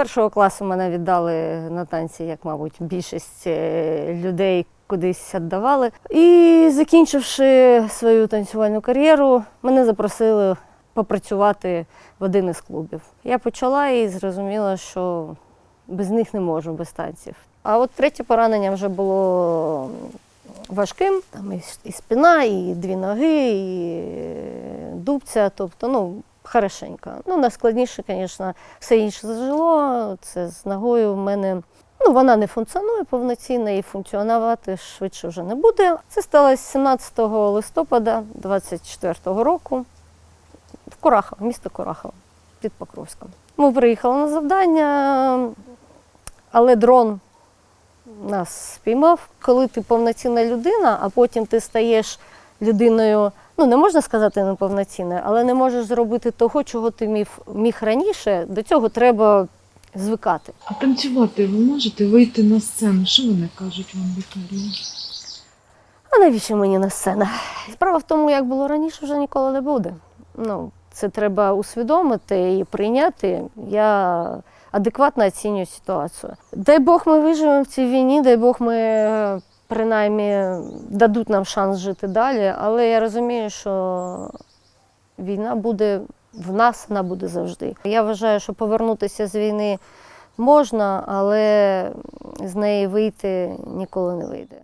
першого класу мене віддали на танці, як, мабуть, більшість е, людей кудись віддавали. І закінчивши свою танцювальну кар'єру, мене запросили попрацювати в один із клубів. Я почала і зрозуміла, що без них не можу, без танців. А от третє поранення вже було важким. Там і, спина, і дві ноги, і е, дубця, тобто, ну, хорошенько. Ну, найскладніше, звісно, все інше зажило. Це з ногою в мене. Ну, вона не функціонує повноцінно і функціонувати швидше вже не буде. Це сталося 17 листопада 24-го року в Курахово, місто Курахово під Покровськом. Ми приїхали на завдання, але дрон нас спіймав. Коли ти повноцінна людина, а потім ти стаєш людиною, ну не можна сказати неповноцінною, але не можеш зробити того, чого ти міг, міг раніше, до цього треба звикати. А танцювати ви можете вийти на сцену? Що вони кажуть вам лікарі? А навіщо мені на сцена? Справа в тому, як було раніше, вже ніколи не буде. Ну, це треба усвідомити і прийняти. Я адекватно оцінюю ситуацію. Дай Бог ми виживемо в цій війні, дай Бог ми принаймні дадуть нам шанс жити далі. Але я розумію, що війна буде в нас, вона буде завжди. Я вважаю, що повернутися з війни можна, але з неї вийти ніколи не вийде.